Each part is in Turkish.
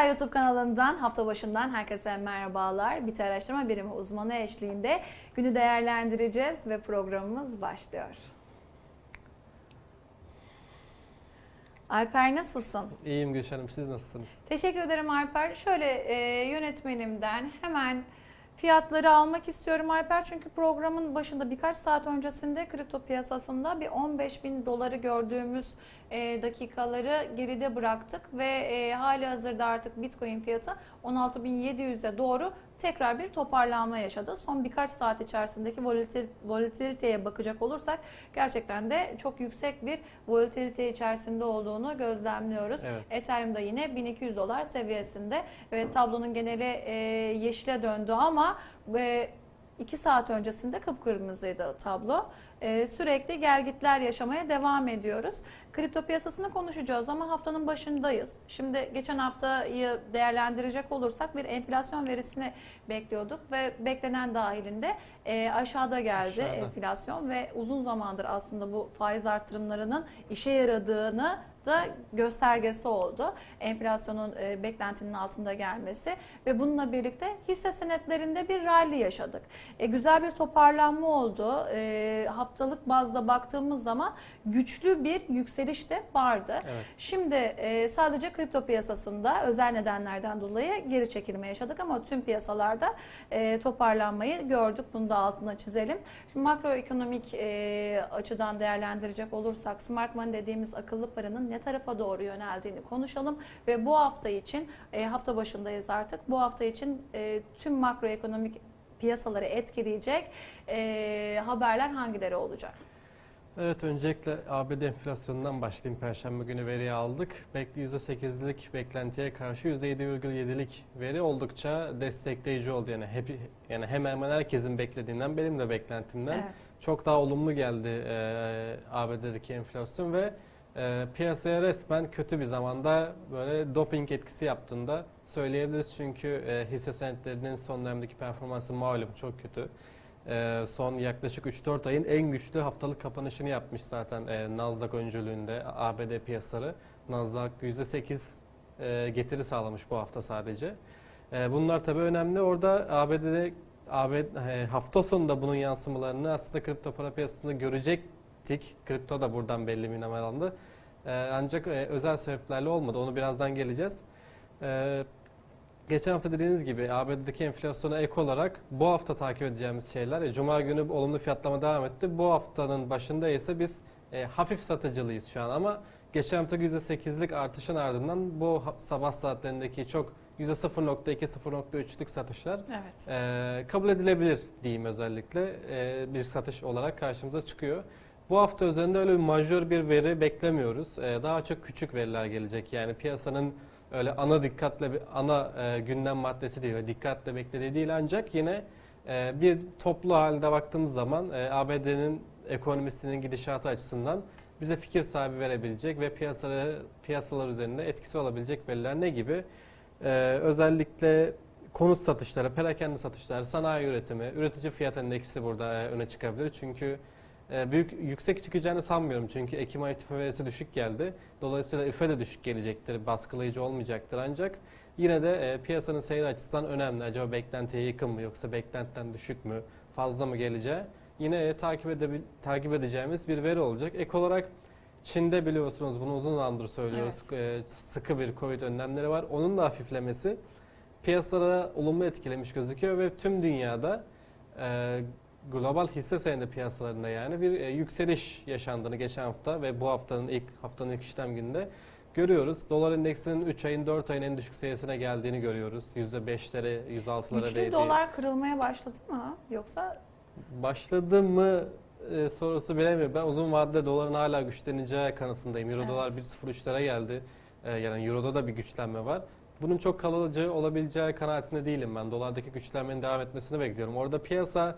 BİTAR YouTube kanalından hafta başından herkese merhabalar. BİTAR Araştırma Birimi uzmanı eşliğinde günü değerlendireceğiz ve programımız başlıyor. Alper nasılsın? İyiyim Gülşen'im siz nasılsınız? Teşekkür ederim Alper. Şöyle e, yönetmenimden hemen fiyatları almak istiyorum Alper. Çünkü programın başında birkaç saat öncesinde kripto piyasasında bir 15 bin doları gördüğümüz e, dakikaları geride bıraktık. Ve e, hali hazırda artık Bitcoin fiyatı 16.700'e doğru tekrar bir toparlanma yaşadı. Son birkaç saat içerisindeki volatil, volatiliteye bakacak olursak gerçekten de çok yüksek bir volatilite içerisinde olduğunu gözlemliyoruz. Evet. Ethereum da yine 1200 dolar seviyesinde ve tablonun geneli e, yeşile döndü ama e, 2 saat öncesinde kıpkırmızıydı tablo. E, sürekli gelgitler yaşamaya devam ediyoruz. Kripto piyasasını konuşacağız ama haftanın başındayız. Şimdi geçen haftayı değerlendirecek olursak bir enflasyon verisini bekliyorduk ve beklenen dahilinde e, aşağıda geldi Aşağıda. enflasyon ve uzun zamandır aslında bu faiz arttırımlarının işe yaradığını da göstergesi oldu. Enflasyonun e, beklentinin altında gelmesi ve bununla birlikte hisse senetlerinde bir rally yaşadık. E, güzel bir toparlanma oldu. E, haftalık bazda baktığımız zaman güçlü bir yükseliş de vardı. Evet. Şimdi e, sadece kripto piyasasında özel nedenlerden dolayı geri çekilme yaşadık ama tüm piyasalarda e, toparlanmayı gördük. Bunu da altına çizelim. Şimdi makroekonomik e, açıdan değerlendirecek olursak smart money dediğimiz akıllı paranın ne tarafa doğru yöneldiğini konuşalım ve bu hafta için e, hafta başındayız artık. Bu hafta için e, tüm makroekonomik piyasaları etkileyecek e, haberler hangileri olacak? Evet öncelikle ABD enflasyonundan başlayayım. Perşembe günü veriyi aldık. Bekli %8'lik beklentiye karşı %7,7'lik veri oldukça destekleyici oldu. Yani hep yani hemen hemen herkesin beklediğinden benim de beklentimden Evet. çok daha olumlu geldi e, ABD'deki enflasyon ve e, piyasaya resmen kötü bir zamanda böyle doping etkisi yaptığında söyleyebiliriz. Çünkü e, hisse senetlerinin son dönemdeki performansı malum çok kötü. E, son yaklaşık 3-4 ayın en güçlü haftalık kapanışını yapmış zaten e, Nasdaq öncülüğünde ABD piyasaları. Nasdaq %8 e, getiri sağlamış bu hafta sadece. E, bunlar tabii önemli. Orada ABD'de ABD, e, hafta sonunda bunun yansımalarını aslında kripto para piyasasında görecektik. Kripto da buradan belli bir nemalandı. E, ancak özel sebeplerle olmadı. Onu birazdan geleceğiz. E, geçen hafta dediğiniz gibi ABD'deki enflasyona ek olarak bu hafta takip edeceğimiz şeyler. e, Cuma günü olumlu fiyatlama devam etti. Bu haftanın başında ise biz e, hafif satıcılıyız şu an ama geçen hafta %8'lik artışın ardından bu sabah saatlerindeki çok %0.2 0.3'lük satışlar Evet. ee, kabul edilebilir diyeyim özellikle Ee, bir satış olarak karşımıza çıkıyor. Bu hafta üzerinde öyle bir majör bir veri beklemiyoruz. Ee, daha çok küçük veriler gelecek. Yani piyasanın öyle ana dikkatle ana e, gündem maddesi değil ve dikkatle beklediği değil ancak yine e, bir toplu halde baktığımız zaman e, ABD'nin ekonomisinin gidişatı açısından bize fikir sahibi verebilecek ve piyasaları piyasalar üzerinde etkisi olabilecek veriler ne gibi? Ee, özellikle konut satışları, perakende satışları, sanayi üretimi, üretici fiyat endeksi burada e, öne çıkabilir. Çünkü e, büyük yüksek çıkacağını sanmıyorum. Çünkü Ekim ayı tüfe verisi düşük geldi. Dolayısıyla üfe de düşük gelecektir, baskılayıcı olmayacaktır. Ancak yine de e, piyasanın seyri açısından önemli. Acaba beklentiye yakın mı yoksa beklentiden düşük mü, fazla mı geleceği yine e, takip, takip edeceğimiz bir veri olacak. Ek olarak Çin'de biliyorsunuz bunu uzun zamandır söylüyoruz. E, sıkı bir Covid önlemleri var. Onun da hafiflemesi piyasalara olumlu etkilemiş gözüküyor ve tüm dünyada global hisse senedi piyasalarında yani bir e, yükseliş yaşandığını geçen hafta ve bu haftanın ilk haftanın ilk işlem gününde görüyoruz. Dolar endeksinin 3 ayın 4 ayın en düşük seviyesine geldiğini görüyoruz. %5'lere, %6'lara Güçlü değdiği. dolar kırılmaya başladı mı? Yoksa Başladı mı e, sorusu bilemiyorum. Ben uzun vadede doların hala güçleneceği kanısındayım. Euro Evet. dolar 1.03'lere geldi. E, yani Euro'da da bir güçlenme var. Bunun çok kalıcı olabileceği kanaatinde değilim ben. Dolardaki güçlenmenin devam etmesini bekliyorum. Orada piyasa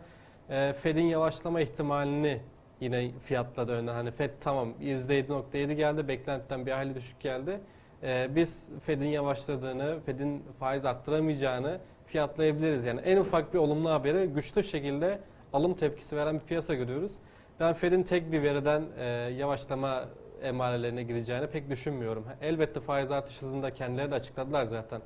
e, Fed'in yavaşlama ihtimalini yine fiyatladı önden. Hani Fed tamam %7.7 geldi. Beklentiden bir hayli düşük geldi. E, biz Fed'in yavaşladığını, Fed'in faiz arttıramayacağını fiyatlayabiliriz. Yani en ufak bir olumlu haberi güçlü şekilde alım tepkisi veren bir piyasa görüyoruz. Ben Fed'in tek bir veriden e, yavaşlama emarelerine gireceğini pek düşünmüyorum. Elbette faiz artış hızında kendileri de açıkladılar zaten.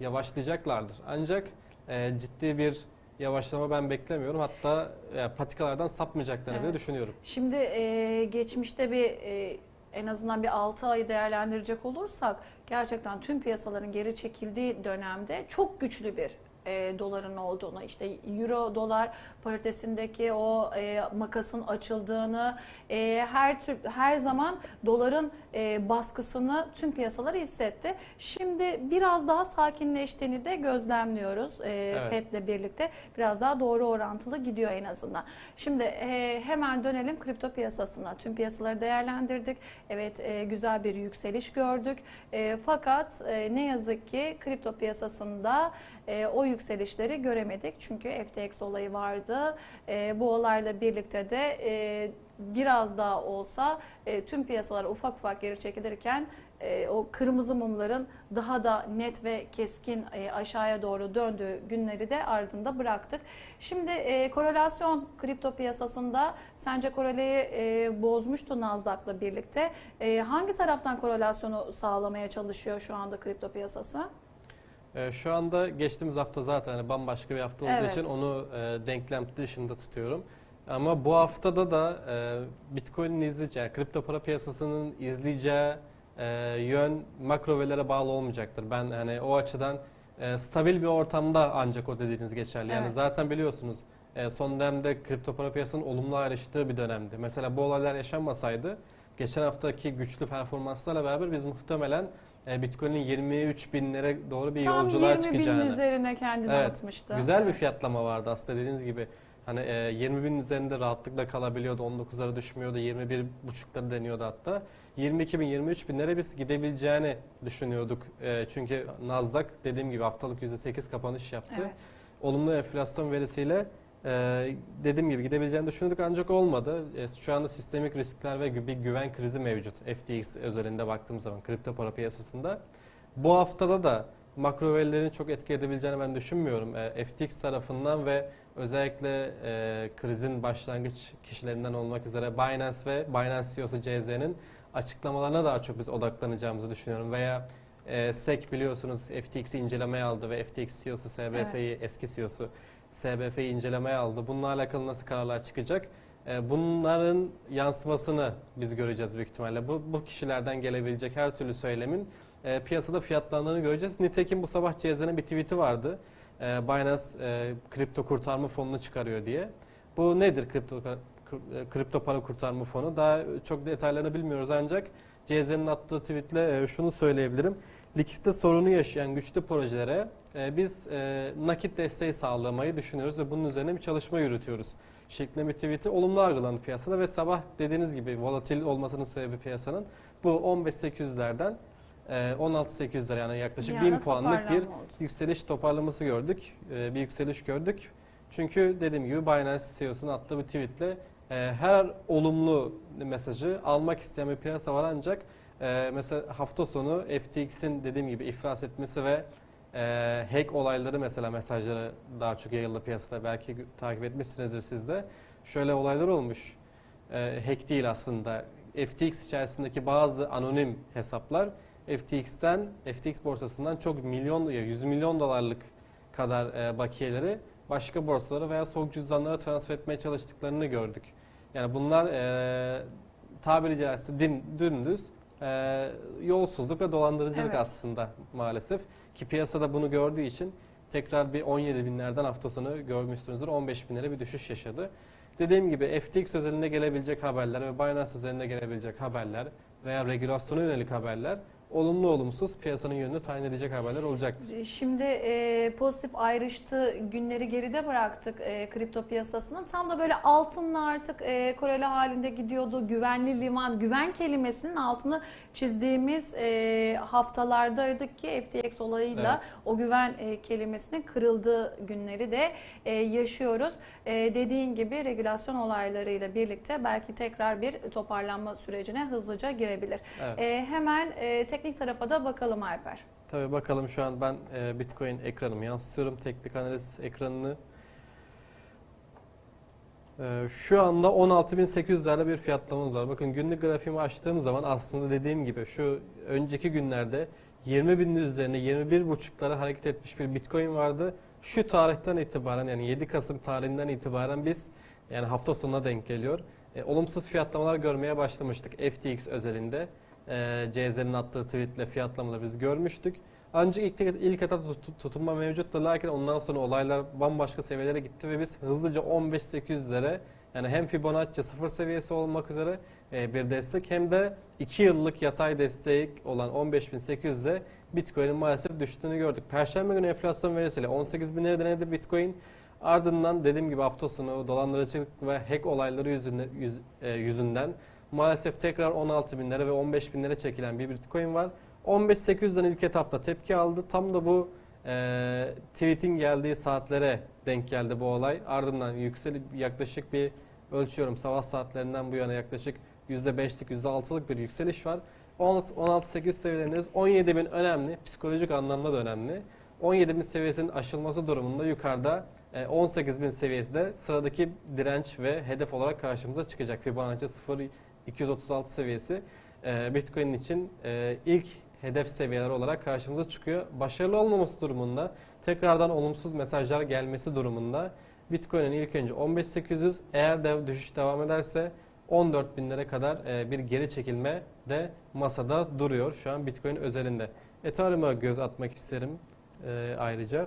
Yavaşlayacaklardır. Ancak e, ciddi bir yavaşlama ben beklemiyorum. Hatta e, patikalardan sapmayacaklarını bile Evet. düşünüyorum. Şimdi e, geçmişte bir e, en azından bir 6 ayı değerlendirecek olursak gerçekten tüm piyasaların geri çekildiği dönemde çok güçlü bir e, doların olduğunu işte euro dolar paritesindeki o e, makasın açıldığını e, her tür her zaman doların e, baskısını tüm piyasalar hissetti. Şimdi biraz daha sakinleştiğini de gözlemliyoruz. E, Evet. Fed'le birlikte biraz daha doğru orantılı gidiyor en azından. Şimdi e, hemen dönelim kripto piyasasına. Tüm piyasaları değerlendirdik. Evet e, güzel bir yükseliş gördük. E, fakat e, ne yazık ki kripto piyasasında e, o yükselişleri göremedik. Çünkü FTX olayı vardı. E, bu olayla birlikte de e, biraz daha olsa e, tüm piyasalar ufak ufak geri çekilirken e, o kırmızı mumların daha da net ve keskin e, aşağıya doğru döndüğü günleri de ardında bıraktık. Şimdi e, korelasyon kripto piyasasında sence koreleyi e, bozmuştu Nasdaq'la birlikte. E, hangi taraftan korelasyonu sağlamaya çalışıyor şu anda kripto piyasası? E, şu anda geçtiğimiz hafta zaten hani bambaşka bir hafta olduğu Evet. için onu e, denklem dışında tutuyorum. Ama bu haftada da e, Bitcoin'in izleyeceği, yani kripto para piyasasının izleyeceği e, yön makro verilere bağlı olmayacaktır. Ben hani o açıdan e, stabil bir ortamda ancak o dediğiniz geçerli. Yani Evet. zaten biliyorsunuz e, son dönemde kripto para piyasasının olumlu ayrıştığı bir dönemdi. Mesela bu olaylar yaşanmasaydı geçen haftaki güçlü performanslarla beraber biz muhtemelen e, Bitcoin'in 23 binlere doğru bir Tam yolculuğa 20 çıkacağını. binin üzerine kendini Evet, atmıştı. Güzel bir Evet. fiyatlama vardı aslında dediğiniz gibi. Hani e, 20 bin üzerinde rahatlıkla kalabiliyordu. 19'lara düşmüyordu. 21 buçukları deniyordu hatta. 22 bin, 23 binlere biz gidebileceğini düşünüyorduk. E, çünkü Nasdaq dediğim gibi haftalık %8 kapanış yaptı. Evet. Olumlu enflasyon verisiyle e, dediğim gibi gidebileceğini düşünüyorduk ancak olmadı. E, şu anda sistemik riskler ve bir güven krizi mevcut. FTX özelinde baktığımız zaman kripto para piyasasında. Bu haftada da makro verilerin çok etki edebileceğini ben düşünmüyorum. E, FTX tarafından ve özellikle e, krizin başlangıç kişilerinden olmak üzere Binance ve Binance CEO'su CZ'nin açıklamalarına daha çok biz odaklanacağımızı düşünüyorum. Veya e, SEC biliyorsunuz FTX'i incelemeye aldı ve FTX CEO'su SBF'yi eski CEO'su SBF'yi incelemeye aldı. Bununla alakalı nasıl kararlar çıkacak? E, bunların yansımasını biz göreceğiz büyük ihtimalle. Bu, bu kişilerden gelebilecek her türlü söylemin e, piyasada fiyatlandığını göreceğiz. Nitekim bu sabah CZ'nin bir tweet'i vardı. E, Binance e, kripto kurtarma fonunu çıkarıyor diye. Bu nedir kripto e, kripto para kurtarma fonu? Daha çok detaylarını bilmiyoruz ancak CZ'nin attığı tweetle e, şunu söyleyebilirim. Likitte sorunu yaşayan güçlü projelere e, biz e, nakit desteği sağlamayı düşünüyoruz ve bunun üzerine bir çalışma yürütüyoruz. Şeklinde bir tweet'i olumlu algılandı piyasada ve sabah dediğiniz gibi volatil olmasının sebebi piyasanın bu 15.800'lerden e, 16.800'ler yani yaklaşık Bir 1000 anda puanlık bir oldu. yükseliş toparlaması gördük. E, bir yükseliş gördük. Çünkü dediğim gibi Binance CEO'sunun attığı bir tweetle e, her olumlu mesajı almak isteyen bir piyasa var ancak e, mesela hafta sonu FTX'in dediğim gibi iflas etmesi ve e, hack olayları mesela mesajları daha çok yayıldı piyasada. Belki takip etmişsinizdir siz de. Şöyle olaylar olmuş. E, hack değil aslında. FTX içerisindeki bazı anonim hesaplar FTX'ten, FTX borsasından çok milyon, ya 100 milyon dolarlık kadar e, bakiyeleri başka borsalara veya soğuk cüzdanlara transfer etmeye çalıştıklarını gördük. Yani bunlar e, tabiri caizse din, dümdüz e, yolsuzluk ve dolandırıcılık Evet. aslında maalesef. Ki piyasada bunu gördüğü için tekrar bir 17 binlerden hafta sonu görmüşsünüzdür 15 binlere bir düşüş yaşadı. Dediğim gibi FTX özelinde gelebilecek haberler ve Binance özelinde gelebilecek haberler veya regülasyona yönelik haberler olumlu olumsuz piyasanın yönünü tayin edecek haberler olacaktır. Şimdi e, pozitif ayrıştı günleri geride bıraktık e, kripto piyasasının. Tam da böyle altınla artık e, koreli halinde gidiyordu. Güvenli liman, güven kelimesinin altını çizdiğimiz e, haftalardaydık ki FTX olayıyla Evet. o güven e, kelimesinin kırıldığı günleri de e, yaşıyoruz. E, dediğin gibi regülasyon olaylarıyla birlikte belki tekrar bir toparlanma sürecine hızlıca girebilir. Evet. E, hemen e, teknik tarafa da bakalım Alper. Tabii bakalım şu an ben e, Bitcoin ekranımı yansıtıyorum. Teknik analiz ekranını. Ee, Şu anda 16.800'lerde bir fiyatlamamız var. Bakın günlük grafiğimi açtığım zaman aslında dediğim gibi şu önceki günlerde 20 binin üzerine 21.5'lara hareket etmiş bir Bitcoin vardı. Şu tarihten itibaren yani 7 Kasım tarihinden itibaren biz yani hafta sonuna denk geliyor. E, olumsuz fiyatlamalar görmeye başlamıştık FTX özelinde. E, CZ'nin attığı tweetle fiyatlamaları biz görmüştük. Ancak ilk, ilk etapta tut- tutunma mevcuttu. Lakin ondan sonra olaylar bambaşka seviyelere gitti ve biz hızlıca 15.800'lere yani hem Fibonacci sıfır seviyesi olmak üzere e, bir destek hem de 2 yıllık yatay destek olan 15.800'e Bitcoin'in maalesef düştüğünü gördük. Perşembe günü enflasyon verisiyle 18.000'lere denedi Bitcoin. Ardından dediğim gibi hafta sonu dolandırıcılık ve hack olayları yüzünden, yüz- e, yüzünden maalesef tekrar 16.000'lere ve 15.000'lere çekilen bir Bitcoin var. 15.800'den ilk etapta tepki aldı. Tam da bu e, tweetin geldiği saatlere denk geldi bu olay. Ardından yükselip yaklaşık bir ölçüyorum sabah saatlerinden bu yana yaklaşık %5'lik %6'lık bir yükseliş var. 16.800 seviyelerindeyiz. 17.000 önemli. Psikolojik anlamda da önemli. 17.000 seviyesinin aşılması durumunda yukarıda e, 18.000 seviyesi de sıradaki direnç ve hedef olarak karşımıza çıkacak. Fibonacci 0.236 seviyesi e, Bitcoin için e, ilk hedef seviyeler olarak karşımıza çıkıyor. Başarılı olmaması durumunda tekrardan olumsuz mesajlar gelmesi durumunda Bitcoin'in ilk önce 15.800 eğer de düşüş devam ederse 14 binlere kadar e, bir geri çekilme de masada duruyor şu an Bitcoin özelinde. Ethereum'a göz atmak isterim e, ayrıca.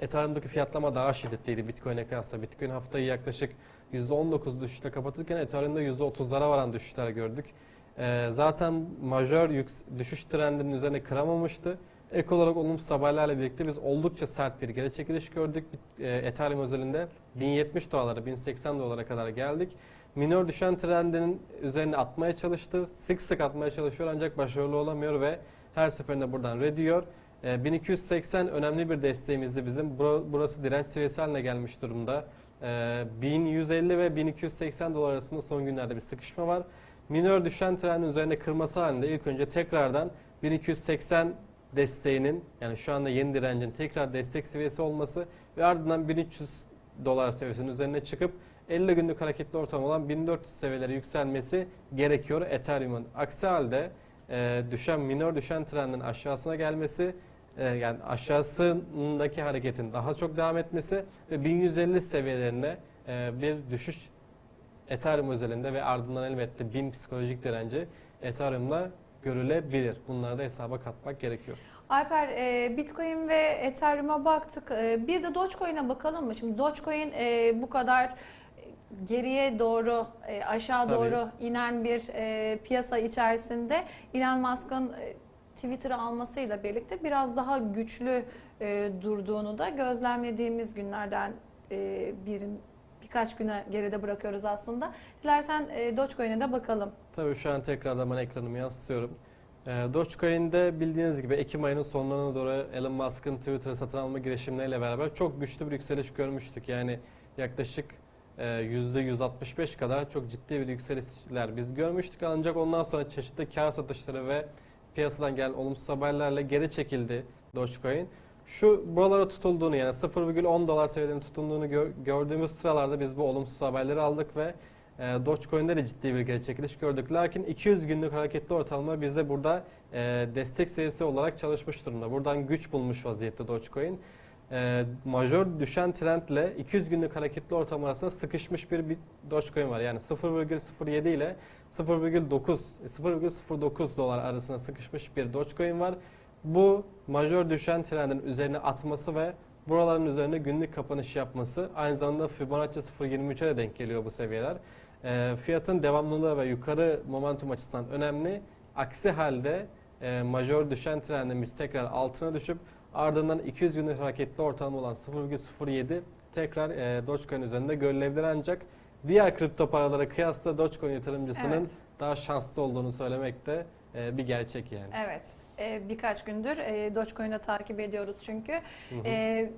Ethereum'daki fiyatlama daha şiddetliydi Bitcoin'e kıyasla. Bitcoin haftayı yaklaşık %19 düşüşle kapatırken Ethereum'da %30'lara varan düşüşler gördük. E, zaten majör düşüş trendinin üzerine kıramamıştı. Ek olarak olumsuz haberlerle birlikte biz oldukça sert bir geri çekiliş gördük. E, Ethereum özelinde 1070 dolara, 1080 dolara kadar geldik. Minor düşen trendinin üzerine atmaya çalıştı. Sık sık atmaya çalışıyor ancak başarılı olamıyor ve her seferinde buradan rediyor. E, 1280 önemli bir desteğimizdi bizim. Bura- Burası direnç seviyesi haline gelmiş durumda. E, 1150 ve 1280 dolar arasında son günlerde bir sıkışma var. Minor düşen trendin üzerine kırması halinde ilk önce tekrardan 1280 desteğinin yani şu anda yeni direncin tekrar destek seviyesi olması ve ardından 1300 dolar seviyesinin üzerine çıkıp 50 günlük hareketli ortam olan 1400 seviyelere yükselmesi gerekiyor Ethereum'un. Aksi halde e, düşen minor düşen trendin aşağısına gelmesi yani aşağısındaki hareketin daha çok devam etmesi ve 1150 seviyelerine e, bir düşüş Ethereum özelinde ve ardından elbette 1000 psikolojik direnci Ethereum'da görülebilir. Bunları da hesaba katmak gerekiyor. Alper, e, Bitcoin ve Ethereum'a baktık. E, bir de Dogecoin'e bakalım mı? Şimdi Dogecoin e, bu kadar geriye doğru, e, aşağı Tabii. doğru inen bir e, piyasa içerisinde Elon Musk'ın e, Twitter'ı almasıyla birlikte biraz daha güçlü e, durduğunu da gözlemlediğimiz günlerden e, birin birkaç güne geride bırakıyoruz aslında. Dilersen e, Dogecoin'e de bakalım. Tabii şu an tekrardan ben ekranımı yansıtıyorum. Ee, Dogecoin'de bildiğiniz gibi Ekim ayının sonlarına doğru Elon Musk'ın Twitter'ı satın alma girişimleriyle beraber çok güçlü bir yükseliş görmüştük. Yani yaklaşık e, %165 kadar çok ciddi bir yükselişler biz görmüştük. Ancak ondan sonra çeşitli kar satışları ve piyasadan gelen olumsuz haberlerle geri çekildi Dogecoin. Şu buralara tutulduğunu yani 0,10 dolar seviyelerinin tutunduğunu gör- gördüğümüz sıralarda biz bu olumsuz haberleri aldık ve e, Dogecoin'de de ciddi bir geri çekiliş gördük. Lakin 200 günlük hareketli ortalama bizde burada e, destek seviyesi olarak çalışmış durumda. Buradan güç bulmuş vaziyette Dogecoin. E, majör düşen trendle 200 günlük hareketli ortalama arasında sıkışmış bir, bir Dogecoin var. Yani 0,07 ile 0,9 0,09 dolar arasında sıkışmış bir Dogecoin var. Bu majör düşen trendin üzerine atması ve buraların üzerine günlük kapanış yapması aynı zamanda Fibonacci 0.23'e de denk geliyor bu seviyeler. E, fiyatın devamlılığı ve yukarı momentum açısından önemli. Aksi halde e, majör düşen trendimiz tekrar altına düşüp ardından 200 günlük hareketli ortalama olan 0.07 tekrar e, Dogecoin üzerinde görülebilir ancak diğer kripto paralara kıyasla Dogecoin yatırımcısının Evet. daha şanslı olduğunu söylemek de e, bir gerçek yani. Evet. E, birkaç gündür e, Dogecoin'i takip ediyoruz çünkü. Hı hı. E,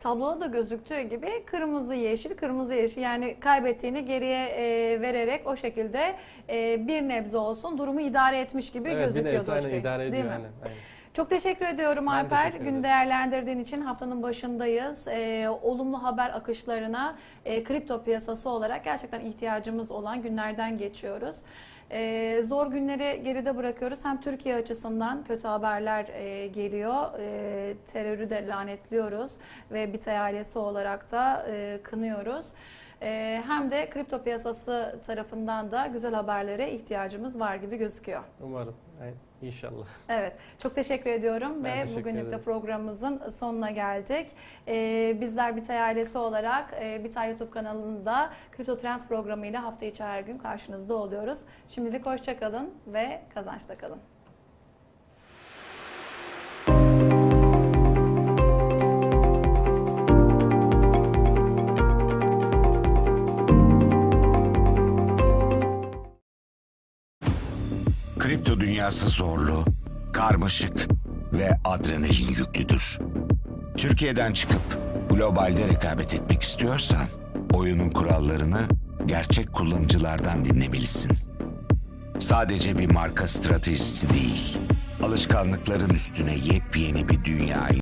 tabloda da gözüktüğü gibi kırmızı yeşil, kırmızı yeşil yani kaybettiğini geriye e, vererek o şekilde e, bir nebze olsun durumu idare etmiş gibi evet, bir gözüküyor nebze aynen idare Değil ediyor mi? aynen. aynen. Çok teşekkür ediyorum Ben Alper. teşekkür. Günü değerlendirdiğin için haftanın başındayız. Ee, olumlu haber akışlarına e, kripto piyasası olarak gerçekten ihtiyacımız olan günlerden geçiyoruz. Ee, zor günleri geride bırakıyoruz. Hem Türkiye açısından kötü haberler e, geliyor. E, terörü de lanetliyoruz ve BİTE ailesi olarak da e, kınıyoruz. E, hem de kripto piyasası tarafından da güzel haberlere ihtiyacımız var gibi gözüküyor. Umarım. Evet, İnşallah. Evet, çok teşekkür ediyorum Ben ve teşekkür bugünlük de ederim. programımızın sonuna geldik. Ee, bizler Bitay ailesi olarak e, Bitay YouTube kanalında Kripto Trends programıyla hafta içi her gün karşınızda oluyoruz. Şimdilik hoşçakalın ve kazançta kalın. Dünyası zorlu, karmaşık ve adrenalin yüklüdür. Türkiye'den çıkıp globalde rekabet etmek istiyorsan oyunun kurallarını gerçek kullanıcılardan dinlemelisin. Sadece bir marka stratejisi değil, alışkanlıkların üstüne yepyeni bir dünya